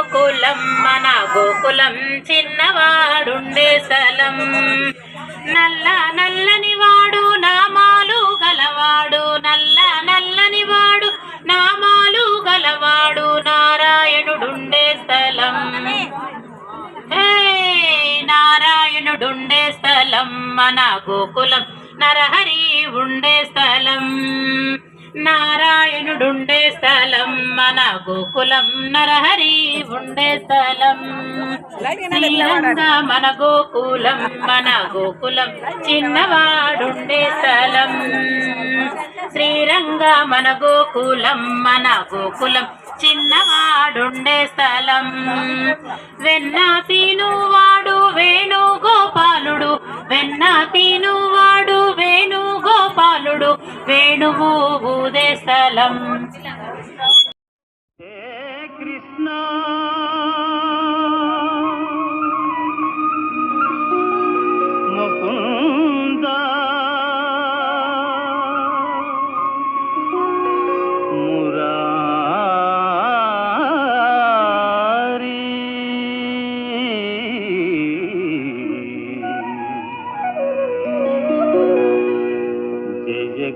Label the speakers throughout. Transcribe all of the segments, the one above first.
Speaker 1: గోకులం మన గోకులం చిన్నవాడుండే స్థలం. నల్ల నల్లని వాడు నామాలు గలవాడు. నల్ల నల్లని వాడు నామాలు గలవాడు. నారాయణుడుండే స్థలం. హే నారాయణుడుండే స్థలం. మన గోకులం నరహరి ఉండే స్థలం. నారాయణుడుండే స్థలం మన గోకులం నరహరి ఉండే స్థలం. శ్రీరంగ మన గోకులం మన గోకులం చిన్నవాడుండే స్థలం. శ్రీరంగ మన గోకులం మన గోకులం చిన్నవాడుండే స్థలం. వెన్న వాడు వేణు గోపాలుడు వెన్న వాడు వేణు గోపాలుడు వేణువు ఊదే స్థలం.
Speaker 2: కృష్ణ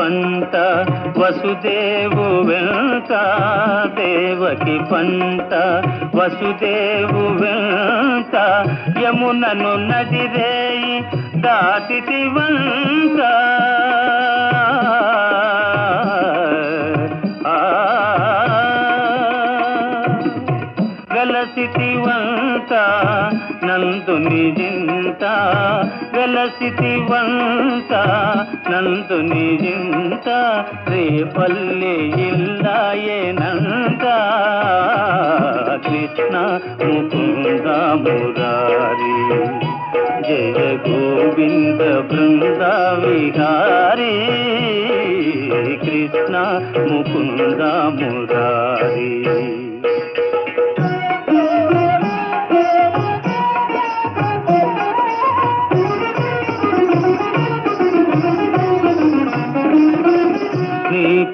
Speaker 2: పంట వసుదేవు వెంట దేవకి పంట వసుదేవు వెంట యమునను నదిరేయి దాటితి వంట. వెలసితివంత నందుని జింత వెలసితివంత నందుని జింత రేపల్లి ఇల్లాయేనంత కృష్ణ ముకుంద మురారి జయ గోవింద బృంద విహారీ. కృష్ణ ముకుంద మురారి. నీ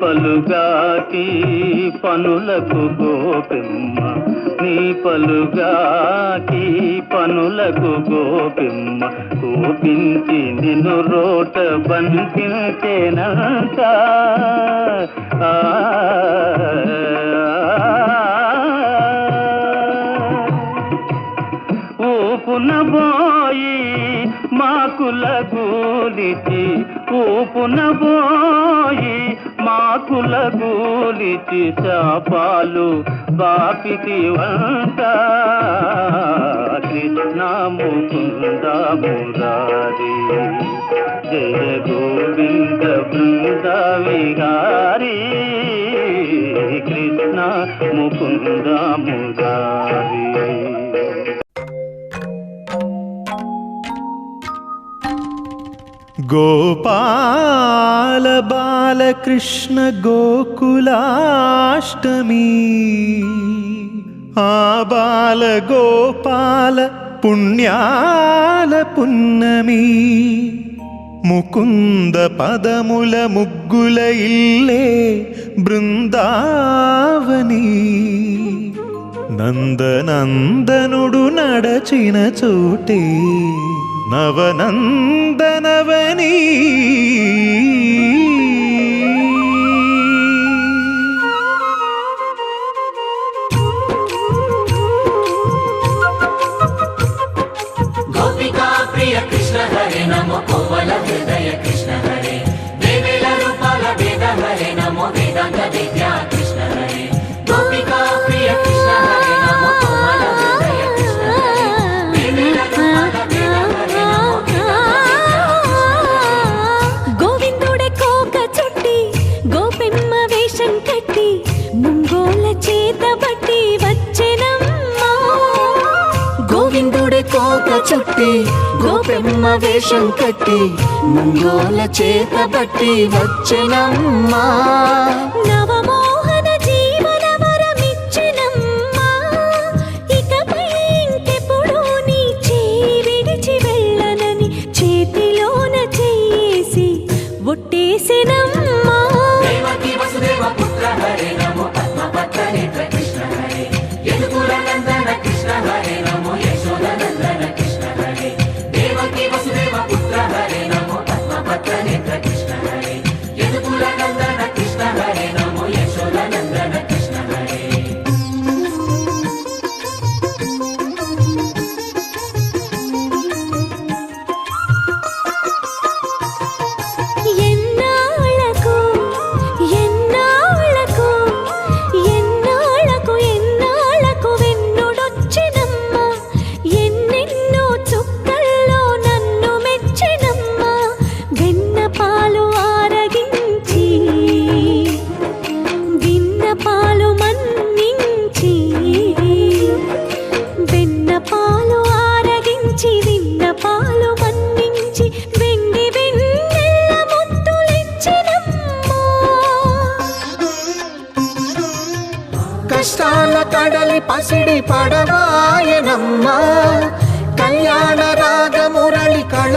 Speaker 2: పలుగాకి పనులకు గోపిమ్మ. నీ పలుగాకి పనులకు గోపిమ్మ. కోపించి నిన్ను రోట బంధించేనంత ఆ, ఊపున బోయి మాకుల గూలిచి ఊపున బోయి మాకుల గూలిచి చాపాలు బాపితి వంట. కృష్ణ ముకుంద మురారి జయ గోవింద బృంద విహారీ. కృష్ణ ముకుంద మురారి
Speaker 3: గోపాల బాలకృష్ణ గోకులాష్టమి. ఆ బాల గోపాల పుణ్యాల పున్నమి. ముకుంద పదముల ముగ్గుల ఇల్లే బృందావని. నందనందనుడు నడచిన చోటే నవనందనవని.
Speaker 4: గోపికా ప్రియ కృష్ణ హరి నమ కోవల
Speaker 5: కట్టి గోపెమ్మ వేషం కట్టి ముంగోల చేత బట్టి వచ్చినమ్మా.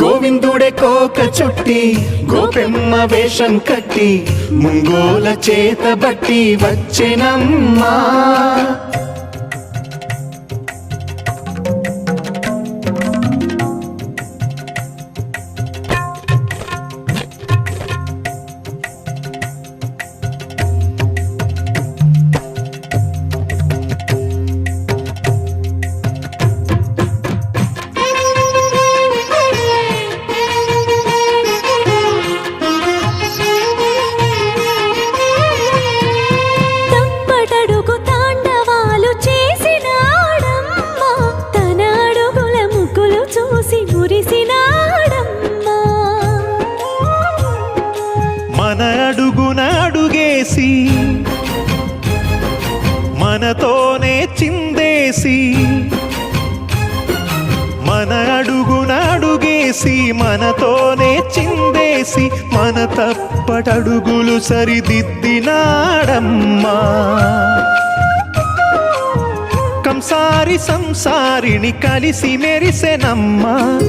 Speaker 3: గోవిందుడే కోక చుట్టి గోపెమ్మ వేషం కట్టి ముంగోల చేత బట్టి వచ్చినమ్మా అడుగునడుగేసి మనతోనే చిందేసి మన అడుగునడుగేసి మనతోనే చిందేసి మన తప్పటడుగులు సరిదిద్దినాడమ్మా. కంసారి సంసారిని కలిసి మెరిసెనమ్మా.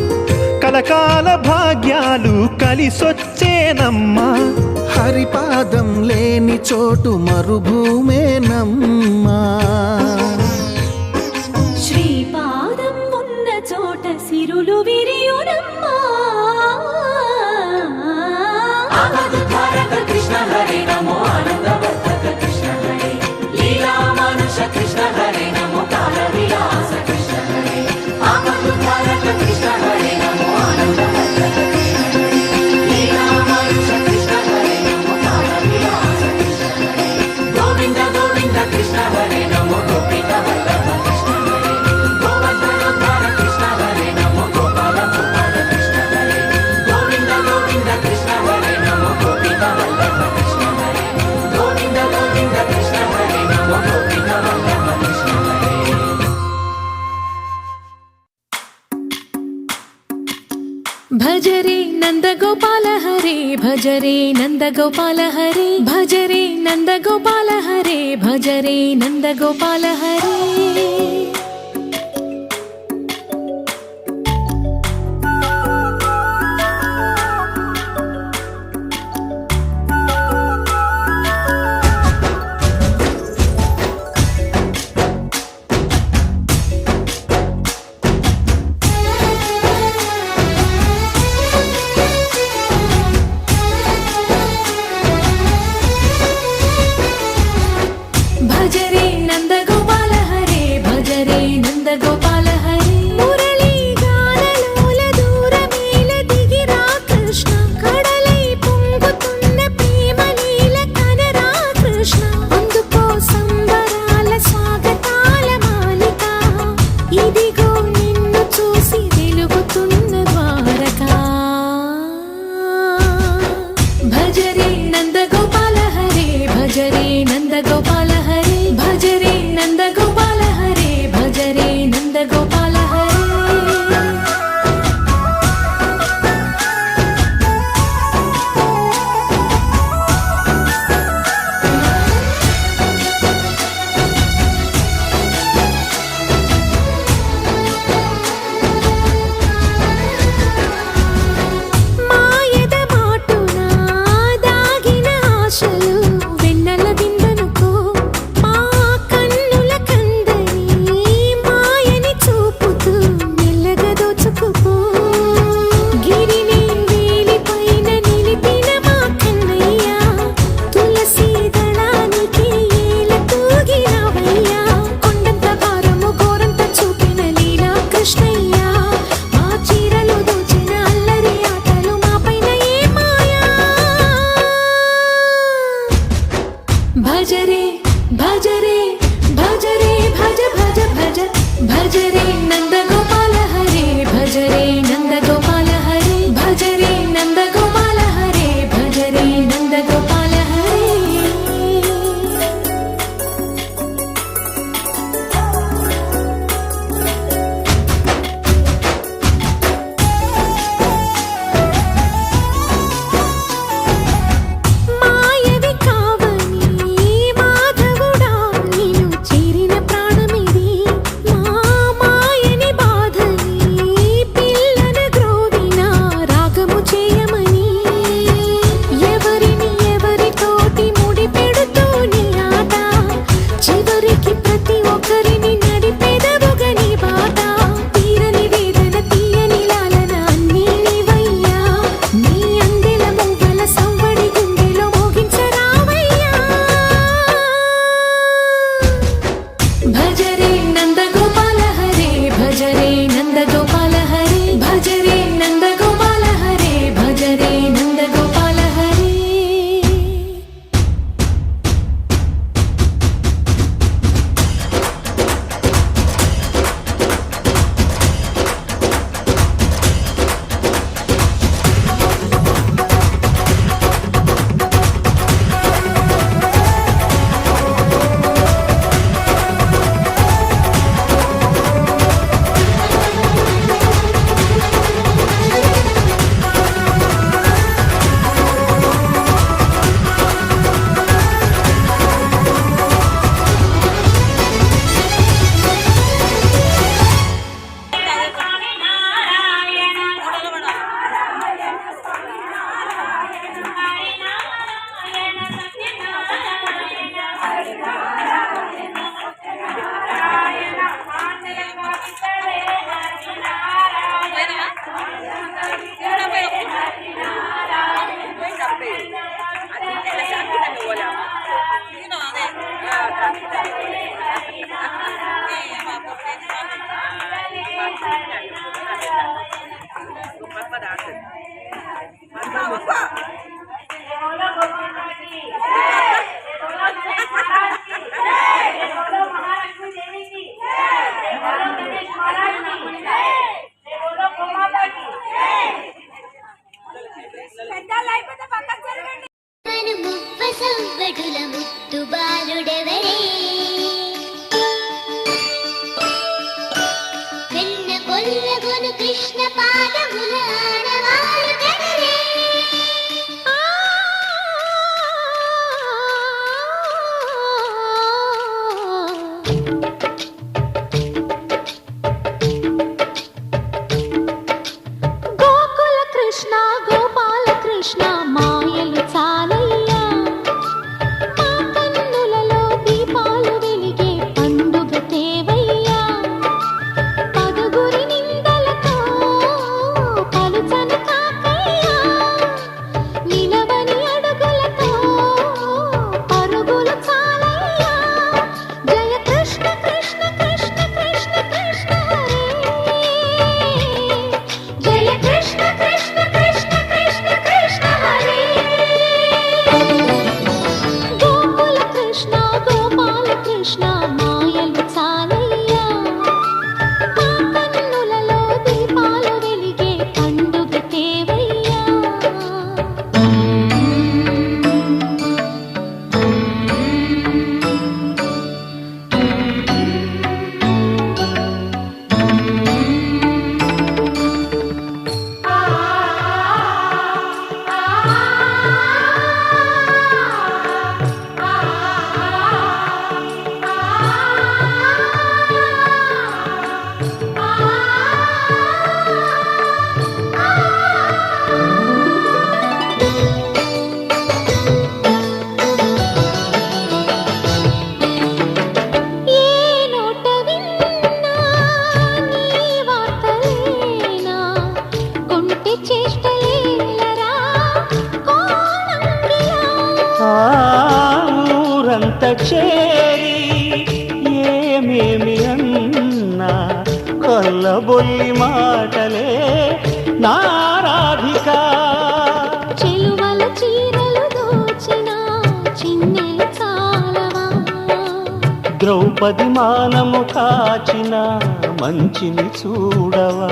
Speaker 3: కలకాల భాగ్యాలు కలిసొచ్చేనమ్మా.
Speaker 5: హరిపాదం లేని చోటు మరుభూమే నమ్మా.
Speaker 6: శ్రీపాదం ఉన్న చోట సిరులు
Speaker 4: విరి భజ
Speaker 6: రే నందగోపాల హరే భజ రే నందగోపాల హరే భజ రే నందగోపాల హరే
Speaker 5: భజ రే నందగోపాల హరే. ఊరంత చేరి ఏమేమి అన్నా కొల్లబొల్లి మాటలే నారాధికా. ద్రౌపది మానము కాచిన మంచిని చూడవా?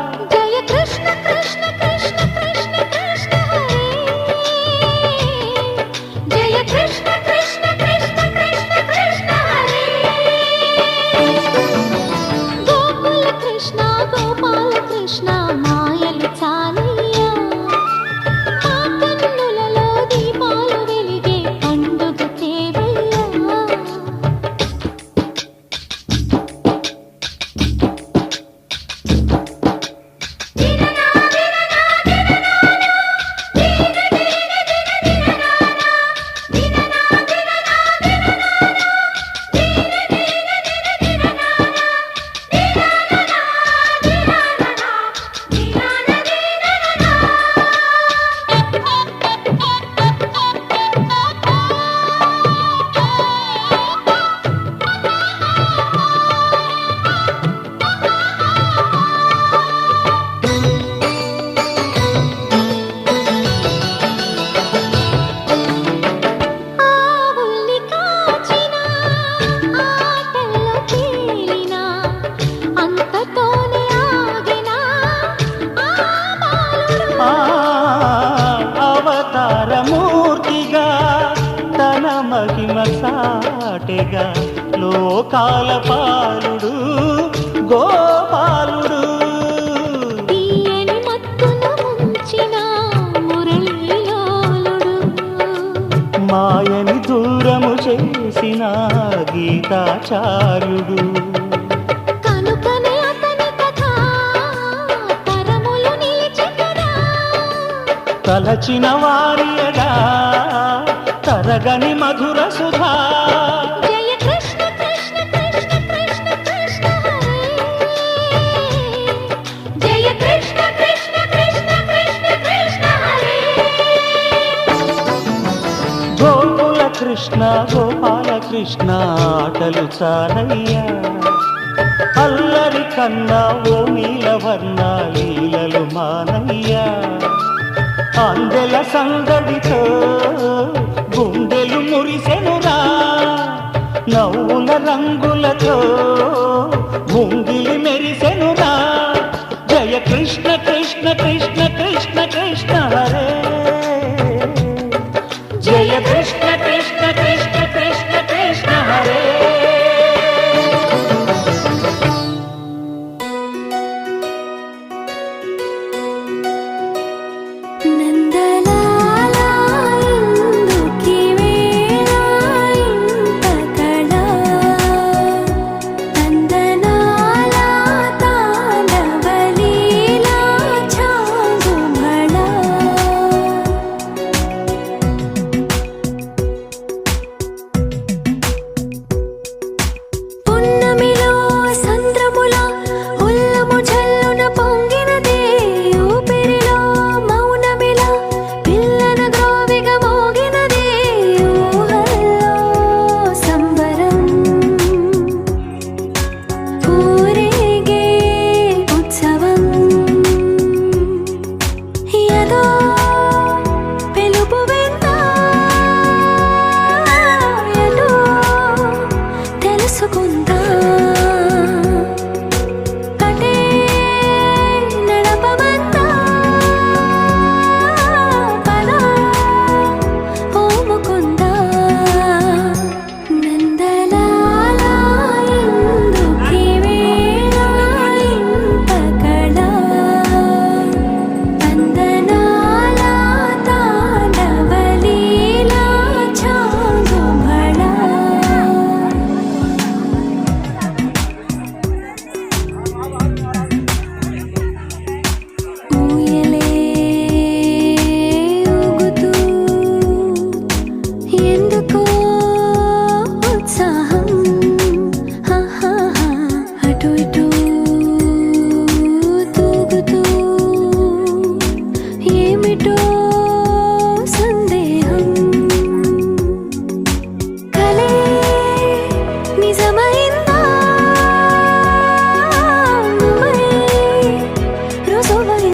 Speaker 5: తన మహిమ సాటెగా లోకాల పాలుడు గోపాలుడు. మాయని దూరము చేసిన గీతాచార్యుడు. తలచిన వారియగా తరగని మధుర సుధా.
Speaker 7: కృష్ణ
Speaker 5: గోపాల కృష్ణ ఆటలు చాలయ్యా. అల్లరి కన్నా ఓ నీలవర్ణ లీలలు మానయ్యా. అందెల సందడితో నవ్వుల రంగులతో ముంగిలి మెరిసెనురా జయ కృష్ణ